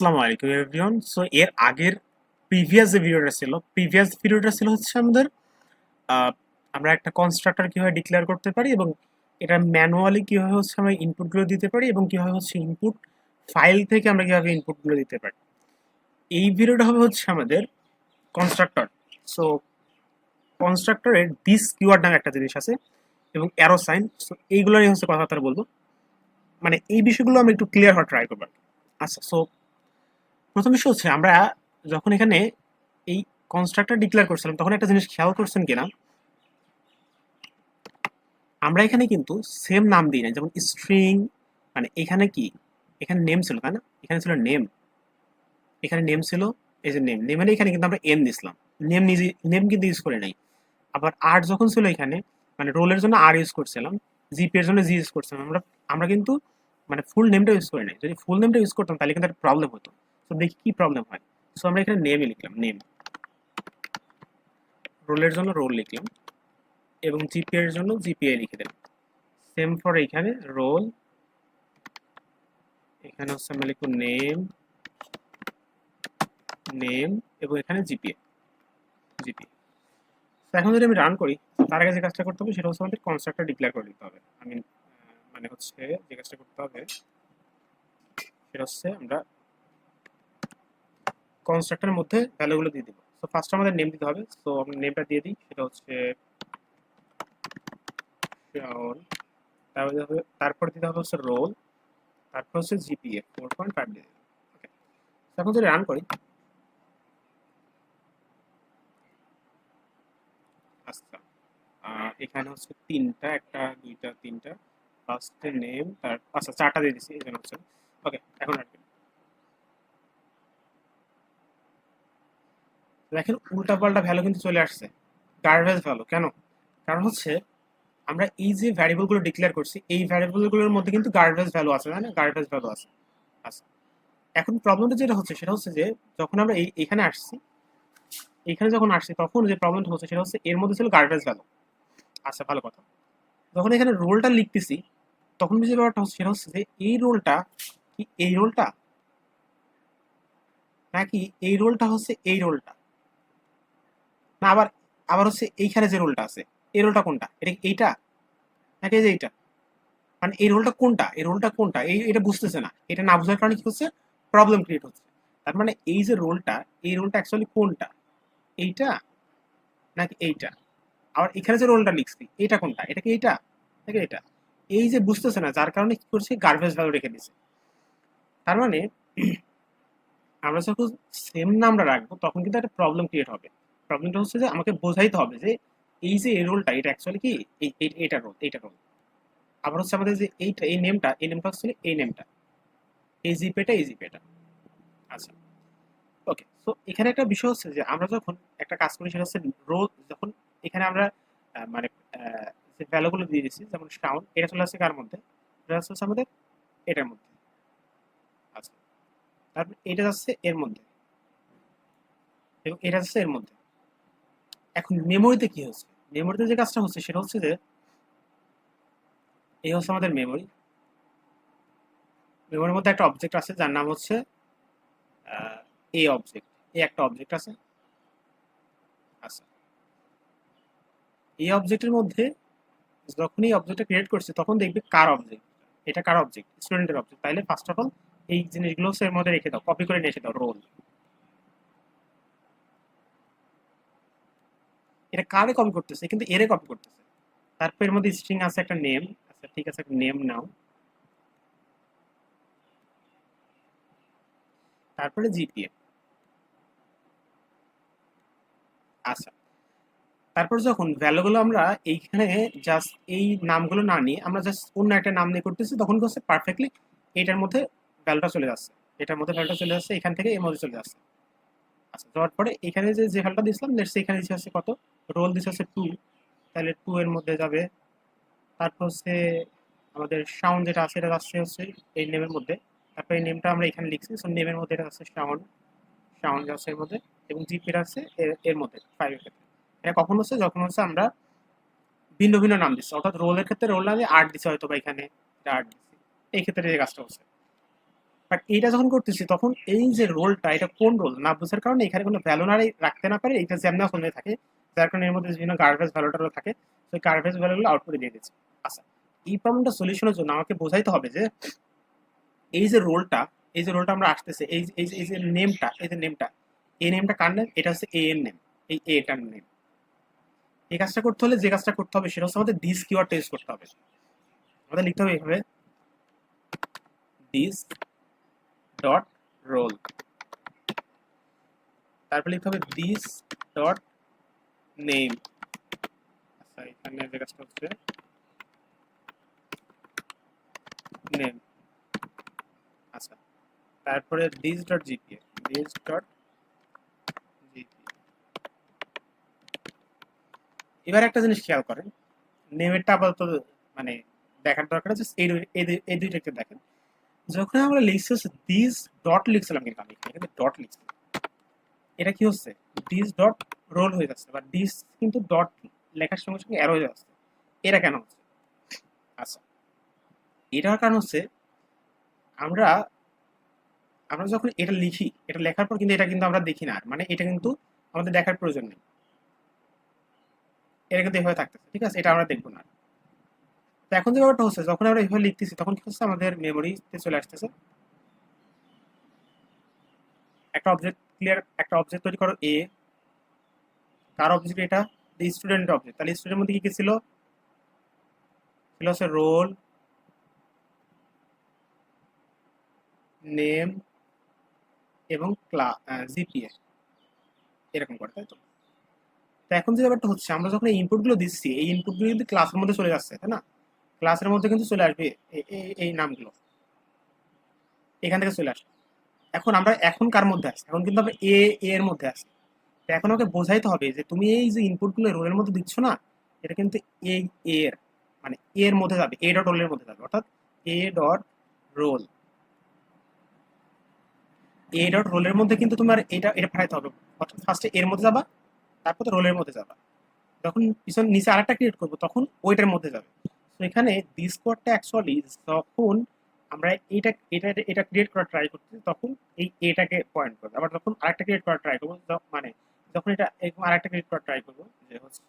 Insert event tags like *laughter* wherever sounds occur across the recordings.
আসসালামু আলাইকুম সো এর আগের প্রিভিয়াস যে ছিল প্রিভিয়াস ছিল হচ্ছে আমাদের আমরা একটা কনস্ট্রাক্টর কীভাবে ডিক্লেয়ার করতে পারি এবং এটা ম্যানুয়ালি কীভাবে হচ্ছে আমরা ইনপুটগুলো দিতে পারি এবং কীভাবে হচ্ছে ইনপুট ফাইল থেকে আমরা কীভাবে ইনপুটগুলো দিতে পারি। এই হবে হচ্ছে আমাদের কনস্ট্রাক্টর সো কনস্ট্রাক্টরের দিস একটা জিনিস আছে এবং অ্যারো সাইন সো হচ্ছে কথাবার্তা বলব। মানে এই বিষয়গুলো আমি একটু ক্লিয়ার হওয়ার ট্রাই করব। আচ্ছা সো প্রথম বিষয় হচ্ছে আমরা যখন এখানে এই কনস্ট্রাক্টর ডিক্লেয়ার করছিলাম, তখন একটা জিনিস খেয়াল করছেন কিনা? আমরা এখানে কিন্তু সেম নাম দিই না যেমন স্ট্রিং মানে এখানে কি? এখানে নেম ছিল, তাই না? এখানে ছিল নেম এখানে নেম ছিল, এই যে নেম নেমের এখানে কিন্তু আমরা এন দিছিলাম। নেম নিজে নেম কিন্তু ইউজ করে নাই। আবার আর যখন ছিল এখানে মানে রোলের জন্য আর ইউজ করছিলাম জিপি এর জন্য জি ইউজ করছিলাম। আমরা আমরা কিন্তু মানে ফুল নেমটা ইউজ করি নাই। যদি ফুল নেমটা ইউজ করতাম, তাহলে কিন্তু একটা প্রবলেম হতো। তো দেখি কি প্রবলেম হয়। সো আমরা এখানে নেমে লিখলাম নেম রোলের জন্য রোল লিখলাম এবং জিপিএ এর জন্য জিপিএ লিখে দিলাম। সেম ফর এখানে রোল এখানে হচ্ছে আমরা লিখব নেম নেম এবং এখানে জিপিএ জিপিএ এখন যদি আমি রান করি, তার আগে যে কাজটা করতে হবে সেটা হচ্ছে আমাদের কনস্ট্রাক্টর ডিক্লেয়ার করে দিতে হবে। আমি মানে হচ্ছে যে কাজটা করতে হবে, সেটা হচ্ছে আমরা কনস্ট্রাক্টরের মধ্যে ভ্যালুগুলো দিয়ে দিব। সো ফার্স্ট আমাদের নেম দিতে হবে। সো আমি নেমটা দিয়ে দিই। সেটা হচ্ছে তারপর দিতে হবে তারপর দিতে হবে হচ্ছে রোল তারপর হচ্ছে জিপিএ ফোর পয়েন্ট ফাইভ দিয়ে ওকে এখন যদি রান করি আচ্ছা। এখানে হচ্ছে তিনটা, একটা, দুইটা, তিনটা। ফার্স্টে নেম তার আচ্ছা চারটা দিয়ে দিছি। এখানে হচ্ছে। ওকে এখন আর কি দেখেন উল্টাপাল্টা ভ্যালু কিন্তু চলে আসছে। গার্বেজ ভ্যালু কেন? কারণ হচ্ছে, আমরা এই যে ভ্যারিয়েবলগুলো ডিক্লেয়ার করছি, এই ভ্যারিয়েবলগুলোর মধ্যে কিন্তু গার্বেজ ভ্যালু আছে, তাই না? গার্বেজ ভ্যালু আছে। আচ্ছা এখন প্রবলেমটা যেটা হচ্ছে, সেটা হচ্ছে যে, যখন আমরা এই, এখানে আসছি, এখানে যখন আসছি, তখন যে প্রবলেমটা হচ্ছে, সেটা হচ্ছে এর মধ্যে ছিল গার্বেজ ভ্যালু আচ্ছা ভালো কথা। যখন এখানে রোলটা লিখতেছি, তখন যে ব্যাপারটা হচ্ছে, সেটা হচ্ছে যে, এই রোলটা কি এই রোলটা নাকি এই রোলটা হচ্ছে এই রোলটা না, আবার আবার হচ্ছে এইখানে যে রোলটা আছে, এই রোলটা কোনটা? এটা এইটা? নাকি যে এইটা? মানে এই রোলটা কোনটা? এই রোলটা কোনটা? এই, এটা বুঝতেছে না। এটা না বোঝার কারণে কি হচ্ছে? প্রবলেম ক্রিয়েট হচ্ছে। তার মানে এই যে রোলটা, এই রোলটা অ্যাকচুয়ালি কোনটা? এইটা নাকি এইটা? আবার এখানে যে রোলটা লিখছি, এটা কোনটা? এটা কি এইটা? নাকি এটা? এই যে বুঝতেছে না, যার কারণে কি করছে? গার্বেজ ভ্যালু রেখে দিছে। তার মানে *clears throat* আমরা যখন সেম নামটা রাখব, তখন কিন্তু একটা প্রবলেম ক্রিয়েট হবে। প্রবলেমটা হচ্ছে যে আমাকে বোঝাইতে হবে যে এই যে এই রোলটা এটা অ্যাকচুয়ালি কি? এই, এই- এইটা রোল এইটা রোল আবার হচ্ছে আমাদের যে এইটা এই নেমটা এই নেমটা হচ্ছে এই নেমটা এই জিপেটা এই জিপেটা আচ্ছা। ওকে তো এখানে একটা বিষয় হচ্ছে যে আমরা যখন একটা কাজ করি, সেটা হচ্ছে রোল যখন এখানে আমরা মানে যে ভ্যালুগুলো দিয়ে দিচ্ছি, যেমন সাউন্ড এটা চলে আসছে কার মধ্যে? এটা হচ্ছে আমাদের এটার মধ্যে। আচ্ছা। তারপর এটা যাচ্ছে এর মধ্যে। এবং এটা যাচ্ছে এর মধ্যে। এখন মেমোরিতে কি হচ্ছে? মেমোরিতে যে কাজটা হচ্ছে, সেটা হচ্ছে যে, এই হচ্ছে আমাদের মেমোরি মেমোরির মধ্যে একটা অবজেক্ট আছে, যার নাম হচ্ছে এই অবজেক্ট এই একটা অবজেক্ট আছে। আচ্ছা। এই অবজেক্টের মধ্যে যখন এই অবজেক্টটা ক্রিয়েট করছে, তখন দেখবে কার অবজেক্ট এটা কার অবজেক্ট স্টুডেন্টের অবজেক্ট তাইলে ফার্স্ট অফ অল এই জিনিসগুলো হচ্ছে এর মধ্যে রেখে দাও কপি করে নিয়ে এসে দাও রোল এটা কারে কপি করতেছে? কিন্তু এরে কপি করতেছে। তারপর এর মধ্যে স্ট্রিং আছে একটা নেম আচ্ছা ঠিক আছে নেম নাও। তারপরে জিপিএ আচ্ছা তারপর যখন ভ্যালুগুলো আমরা এইখানে জাস্ট এই নামগুলো না নিয়ে, আমরা জাস্ট অন্য একটা নাম নিয়ে করতেছি, তখন কি হচ্ছে? পারফেক্টলি এটার মধ্যে ভ্যালুটা চলে যাচ্ছে। এটার মধ্যে ভ্যালুটা চলে যাচ্ছে, এখান থেকে এর মধ্যে চলে যাচ্ছে। আচ্ছা যাওয়ার পরে এখানে যে যে ভ্যালুটা দিয়েছিলাম এখানে দিচ্ছে হচ্ছে কত? রোল দিচ্ছে হচ্ছে টু তাহলে টু এর মধ্যে যাবে। তারপর হচ্ছে আমাদের সাউন্ড যেটা আছে, এটা যাচ্ছে হচ্ছে এই নেমের মধ্যে। তারপর এই নেমটা আমরা এখানে লিখছি। সো নেমের মধ্যে এটা আছে সাউন্ড সাউন্ড যাচ্ছে এর মধ্যে। এবং জিপের আছে এর এর মধ্যে ফাইভের ক্ষেত্রে। এটা কখন হচ্ছে? যখন হচ্ছে আমরা ভিন্ন ভিন্ন নাম দিচ্ছি। অর্থাৎ রোলের ক্ষেত্রে রোল নামে আর্ট দিচ্ছে হয়তো বা এখানে আর্ট দিচ্ছি। এই ক্ষেত্রে এই কাজটা হচ্ছে। বাট এইটা যখন করতেছি, তখন এই যে রোলটা এটা কোন রোল না বোঝার কারণে এখানে কোনো ভ্যালু না রাখতে না পারে এটা যেমন হয়ে থাকে। যার কারণে এর মধ্যে বিভিন্ন গার্বেজ ভ্যালুটারও থাকে। সেই গার্বেজ ভ্যালুগুলো আউটপুটে দিয়ে দিচ্ছে। আচ্ছা এই প্রবলেমটা সলিউশনের জন্য আমাকে বোঝাইতে হবে যে, এই যে রোলটা এই যে রোলটা আমরা আসতেছে, এই এই যে- নেমটা এই যে নেমটা এই নেমটা কার নেম এটা হচ্ছে এ এর নেম এই এটার নেম এই কাজটা করতে হলে যে কাজটা করতে হবে, সেটা হচ্ছে আমাদের দিস কিওয়ার্ডটা ইউজ করতে হবে। আমাদের লিখতে হবে এইভাবে দিস ডট রোল তারপর লিখতে হবে দিস ডট নেম আচ্ছা এখানে যে কাজটা হচ্ছে নেম আচ্ছা তারপরে this dot GPA this dot এবার একটা জিনিস খেয়াল করেন নেমেরটা আপাতত মানে দেখার দরকার আছে, এই দুই- এই দুই- এই দুইটা একটু দেখেন। যখন আমরা লিখছি হচ্ছে দিস ডট লিখছিলাম কিন্তু আমি এখানে ডট লিখছি। এটা কি হচ্ছে? দিস ডট রোল হয়ে যাচ্ছে বা দিস কিন্তু ডট লেখার সঙ্গে সঙ্গে অ্যারো হয়ে যাচ্ছে। এটা কেন হচ্ছে? আচ্ছা এটার কারণ হচ্ছে আমরা আমরা যখন এটা লিখি, এটা লেখার পর কিন্তু এটা কিন্তু আমরা দেখি না আর। মানে এটা কিন্তু আমাদের দেখার প্রয়োজন নেই। এটা কিন্তু এভাবে থাকতেছে, ঠিক আছে? এটা আমরা দেখব না এখন যে ব্যাপারটা হচ্ছে, যখন আমরা এভাবে লিখতেছি, তখন কি হচ্ছে আমাদের মেমোরিতে চলে আসতেছে? একটা অবজেক্ট ক্লিয়ার একটা অবজেক্ট তৈরি করো এ কার অবজেক্ট এটা স্টুডেন্ট অবজেক্ট তাহলে স্টুডেন্টের মধ্যে কি কি ছিল? ছিল হচ্ছে রোল নেম এবং ক্লা জিপিএ এরকম করে, তাই তো? তো এখন যে ব্যাপারটা হচ্ছে, আমরা যখন এই ইনপুটগুলো দিচ্ছি, এই ইনপুটগুলো কিন্তু ক্লাসের মধ্যে চলে যাচ্ছে, তাই না? ক্লাসের মধ্যে কিন্তু চলে আসবে এই নামগুলো। এখান থেকে চলে আসবে। এখন আমরা এখন কার মধ্যে আছি? এখন কিন্তু আমরা এ এর মধ্যে আছি। এখন আমাকে বোঝাইতে হবে যে তুমি এই যে ইনপুটগুলো রোলের মধ্যে দিচ্ছ না, এটা কিন্তু এ এর মানে এর মধ্যে যাবে এ ডট রোলের মধ্যে যাবে, অর্থাৎ a dot roll a dot রোলের মধ্যে কিন্তু তোমার এটা এটা পাঠাইতে হবে। অর্থাৎ ফার্স্টে এর মধ্যে যাবা, তারপর তো রোলের মধ্যে যাবা। যখন পিছন, নিচে আরেকটা ক্রিয়েট করব, তখন ওইটার মধ্যে যাবে। তো এখানে দিস কোডটা অ্যাকচুয়ালি যখন আমরা এটা এটা এটা ক্রিয়েট করা ট্রাই করতেছি, তখন এই এটাকে পয়েন্ট করবে। আবার যখন আরেকটা ক্রিয়েট করা ট্রাই করব মানে যখন এটা এরকম আরেকটা ক্রিয়েট করা ট্রাই করব, যে হচ্ছে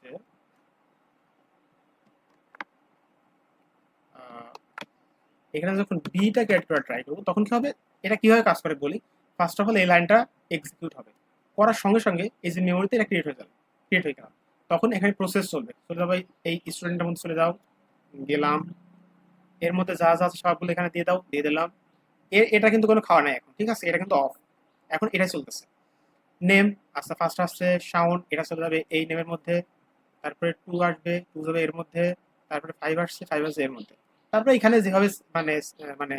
এখানে যখন বিটা ক্রিয়েট করা ট্রাই করব, তখন কি হবে? এটা কীভাবে কাজ করে বলি? ফার্স্ট অফ অল এই লাইনটা এক্সিকিউট হবে। করার সঙ্গে সঙ্গে এই যে মেমোরিতে এটা ক্রিয়েট হয়ে যাবে ক্রিয়েট হয়ে গেল। তখন এখানে প্রসেস চলবে। চলে যাবে এই স্টুডেন্টের মধ্যে চলে যাও। গেলাম। এর মধ্যে যা যা আছে সবগুলো এখানে দিয়ে দাও, দিয়ে দিলাম। এটা কিন্তু কোনো খাওয়া নাই এখন, ঠিক আছে? এটা কিন্তু অফ এখন এটা চলতেছে। নেম আচ্ছা ফার্স্ট আসছে সাউন্ড এটা চলে যাবে এই নেমের মধ্যে। তারপরে টু আসবে টু যাবে এর মধ্যে। তারপরে ফাইভ আসছে ফাইভ আসছে এর মধ্যে। তারপরে এখানে যেভাবে মানে মানে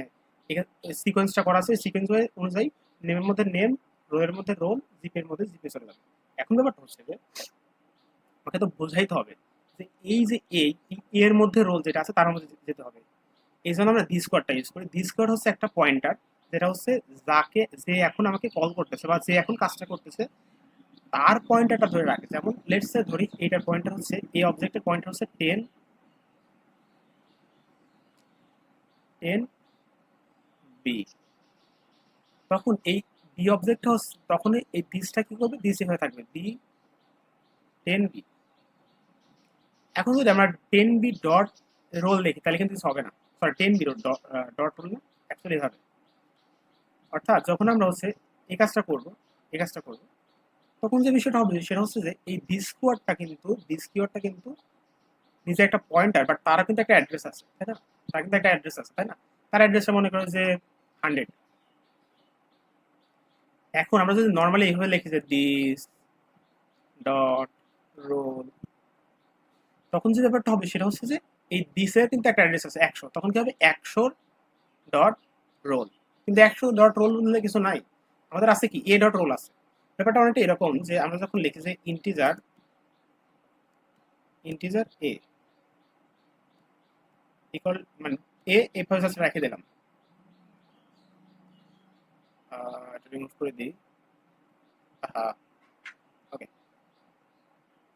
সিকোয়েন্সটা করা আছে সিকোয়েন্স অনুযায়ী নেমের মধ্যে নেম রোয়ের মধ্যে রোল জিপের মধ্যে জিপে চলে যাবে। এখন ব্যাপারটা হচ্ছে যে, আমাকে তো বোঝাইতে হবে। যে এই যে এই এর মধ্যে রোল যেটা আছে, তার মধ্যে যেতে হবে। এই জন্য আমরা দিস কোডটা ইউজ করি। দিস কোড হচ্ছে একটা পয়েন্টার যেটা হচ্ছে যাকে, যে এখন আমাকে কল করতেছে বা যে এখন কাজটা করতেছে, তার পয়েন্টারটা ধরে রাখে। যেমন লেটস ধরি, এইটার পয়েন্টার হচ্ছে, এই অবজেক্টের পয়েন্টার হচ্ছে টেন টেন বি তখন এই বি অবজেক্টটা হচ্ছে, তখন এই দিসটা কি করবে? দিস এভাবে থাকবে। বি টেন বি এখন যদি আমরা টেন বি ডট রোল দেখি, তাহলে কিন্তু কিছু হবে না। Sorry ten B dot roll না অ্যাকচুয়ালি হবে। অর্থাৎ যখন আমরা হচ্ছে এই কাজটা করব, এই কাজটা করব, তখন যে বিষয়টা হবে সেটা হচ্ছে যে এই দিস কিওয়ার্ডটা কিন্তু দিস কিওয়ার্ডটা কিন্তু নিজে একটা পয়েন্টার বাট তারা কিন্তু একটা অ্যাড্রেস আছে, তাই না? তার কিন্তু একটা অ্যাড্রেস আছে, তাই না? তার অ্যাড্রেসটা মনে করো যে হান্ড্রেড এখন আমরা যদি নর্মালি এইভাবে লিখি যে দিস ডট রোল তখন যে ব্যাপারটা হবে সেটা হচ্ছে যে এই দিসের কিন্তু একটা অ্যাড্রেস আছে একশো। তখন কি হবে? একশো ডট রোল কিন্তু একশো ডট রোল বললে কিছু নাই। আমাদের আছে কি? এ ডট রোল আছে। ব্যাপারটা অনেকটা এরকম যে আমরা যখন লিখি যে ইন্টিজার ইন্টিজার এ ইকুয়াল মানে এ এভাবে জাস্ট রেখে দিলাম। এটা রিমুভ করে দিই। ওকে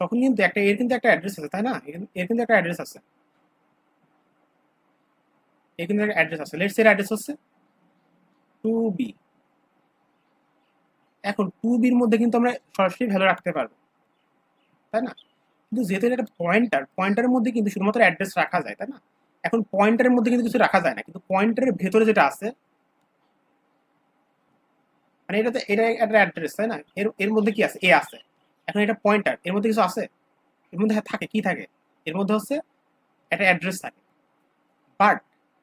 তখন কিন্তু একটা, এর কিন্তু একটা অ্যাড্রেস আছে, তাই না? এর কিন্তু একটা অ্যাড্রেস আছে। এর কিন্তু একটা অ্যাড্রেস আছে। লেটস এর অ্যাড্রেস হচ্ছে টু বি এখন টু বির মধ্যে কিন্তু আমরা সরাসরি ভ্যালু রাখতে পারব, তাই না? কিন্তু যেহেতু এটা পয়েন্টার পয়েন্টারের মধ্যে কিন্তু শুধুমাত্র অ্যাড্রেস রাখা যায়, তাই না? এখন পয়েন্টারের মধ্যে কিন্তু কিছু রাখা যায় না, কিন্তু পয়েন্টারের ভেতরে যেটা আছে মানে এটা তো এটা একটা অ্যাড্রেস তাই না? এর এর মধ্যে কি আছে? এ আছে। এখন এটা পয়েন্টার এর মধ্যে কিছু আছে? এর মধ্যে হ্যাঁ থাকে, কি থাকে? এর মধ্যে হচ্ছে একটা অ্যাড্রেস থাকে। বাট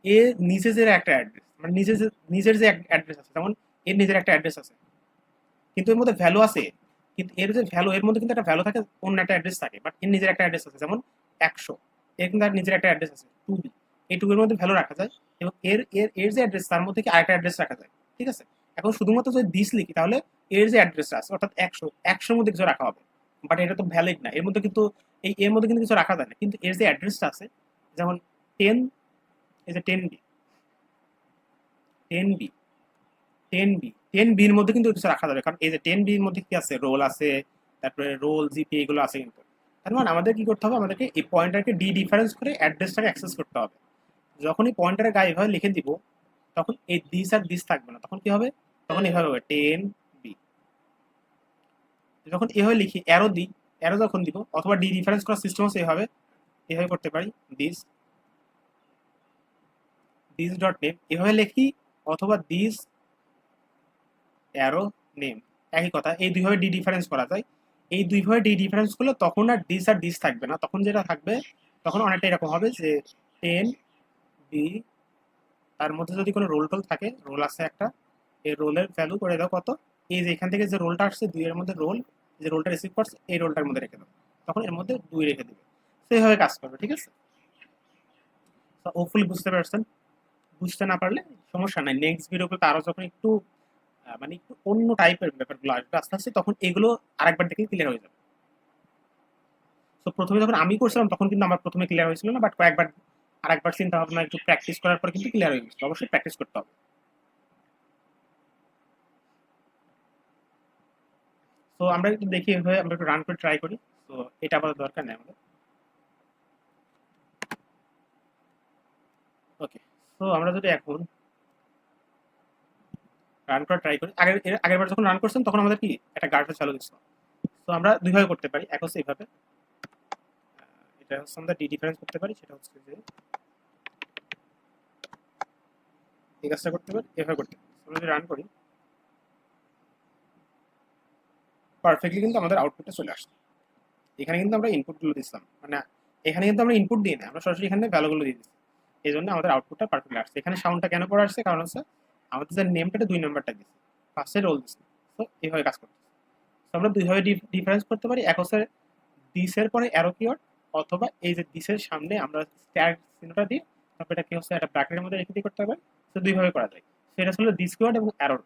এর নিজে যে একটা অ্যাড্রেস মানে নিজে যে, নিজের যে অ্যাড্রেস আছে, যেমন এর নিজের একটা অ্যাড্রেস আছে। কিন্তু এর মধ্যে ভ্যালু আছে, কিন্তু এর যে ভ্যালু এর মধ্যে কিন্তু একটা ভ্যালু থাকে, অন্য একটা অ্যাড্রেস থাকে। বাট এর নিজের একটা অ্যাড্রেস আছে, যেমন একশো। এর কিন্তু তার নিজের একটা অ্যাড্রেস আছে টু বি এই টু এর মধ্যে ভ্যালু রাখা যায় এবং এর এর এর যে অ্যাড্রেস তার মধ্যে কি আরেকটা অ্যাড্রেস রাখা যায়? ঠিক আছে? এখন শুধুমাত্র যদি দিস লিখি, তাহলে এর যে অ্যাড্রেসটা আছে, অর্থাৎ একশো, একশোর মধ্যে কিছু রাখা হবে। বাট এটা তো ভ্যালিড না। এর মধ্যে কিন্তু, এই, এর মধ্যে কিন্তু কিছু রাখা যায় না। কিন্তু এর যে অ্যাড্রেসটা আছে, যেমন টেন এই যে ten B ten B ten B ten বির মধ্যে কিন্তু কিছু রাখা যাবে। কারণ এই যে টেন বির মধ্যে কি আছে? রোল আছে, তারপরে রোল জিপি এগুলো আছে কিন্তু। তার মানে আমাদের কি করতে হবে? আমাদেরকে এই পয়েন্টারকে ডি ডিফারেন্স করে অ্যাড্রেসটাকে অ্যাক্সেস করতে হবে। যখনই এই পয়েন্টারের গায়ে এভাবে লিখে দিব তখন এই দিস আর দিস থাকবে না। তখন কি হবে? তখন এভাবে হবে টেন বি যখন এভাবে লিখি অ্যারো দিই অ্যারো যখন দিব, অথবা ডি ডিফারেন্স করার সিস্টেম হচ্ছে এভাবে এভাবে করতে পারি দিস দিস ডট নেম এভাবে লিখি, অথবা দিস অ্যারো নেম একই কথা, এই দুইভাবে ডি ডিফারেন্স করা যায়। এই দুইভাবে ডি ডিফারেন্স করলে তখন আর ডিস আর ডিস থাকবে না। তখন যেটা থাকবে, তখন অনেকটা এরকম হবে যে টেন বি তার মধ্যে যদি কোনো রোল টোল থাকে, রোল আছে একটা, এই রোলের ভ্যালু করে দাও কত? এই যে এখান থেকে যে রোলটা আসছে, দুইয়ের মধ্যে রোল, যে রোলটা রিসিভ করছে, এই রোলটার মধ্যে রেখে দাও। তখন এর মধ্যে দুই রেখে দিবে। সেইভাবে কাজ করবে, ঠিক আছে? হোপফুলি বুঝতে পারছেন। বুঝতে না পারলে সমস্যা নাই। নেক্সট ভিডিওগুলোতে আরও যখন একটু মানে একটু অন্য টাইপের ব্যাপারগুলো আসবে, আস্তে আস্তে তখন এগুলো আরেকবার দেখলে ক্লিয়ার হয়ে যাবে। তো প্রথমে যখন আমি করছিলাম, তখন কিন্তু আমার প্রথমে ক্লিয়ার হয়েছিল না বাট কয়েকবার আরেকবার চিন্তা ভাবনা একটু প্র্যাকটিস করার পর কিন্তু ক্লিয়ার হয়ে গেছে। অবশ্যই প্র্যাকটিস করতে হবে। তো আমরা একটু দেখি এভাবে, আমরা একটু রান করে ট্রাই করি। তো এটা আমাদের দরকার নেই আমাদের। ওকে তো আমরা যদি এখন রান করা ট্রাই করি, আগের আগের বার যখন রান করছেন, তখন আমাদের কি? একটা গার্ডফেল চালু দিচ্ছিল তো আমরা দুইভাবে করতে পারি, এক হচ্ছে এইভাবে। হচ্ছে আমরা ডি ডিফারেন্স করতে পারি, সেটা হচ্ছে যে এই কাজটা করতে পারি, এভাবে করতে পারি। যদি রান করি পারফেক্টলি কিন্তু আমাদের আউটপুটটা চলে আসছে। এখানে কিন্তু আমরা ইনপুটগুলো দিচ্ছিলাম মানে এখানে কিন্তু আমরা ইনপুট দিই না, আমরা সরাসরি এখানে ভ্যালুগুলো দিয়ে দিচ্ছি। এই জন্য আমাদের আউটপুটটা পারফেক্টলি আসছে। এখানে সাউন্ডটা কেন পড়ে আসছে? কারণ হচ্ছে আমাদের যে নেমটা দুই নাম্বারটা দিচ্ছি ফার্স্টে রোল দিচ্ছি তো এইভাবে কাজ করতেছে। তো আমরা দুইভাবে ডিফারেন্স করতে পারি। এক হচ্ছে দিসের পরে অ্যারো কিওয়ার্ড অথবা এই যে দিসের সামনে আমরা স্ট্যাগ চিহ্নটা দিই, তারপর এটা কি হচ্ছে? একটা ব্র্যাকেটের মধ্যে রেখে দিয়ে করতে হবে। তো দুইভাবে করা যায়। সেটা হলো দিস কিওয়ার্ড এবং অ্যারোর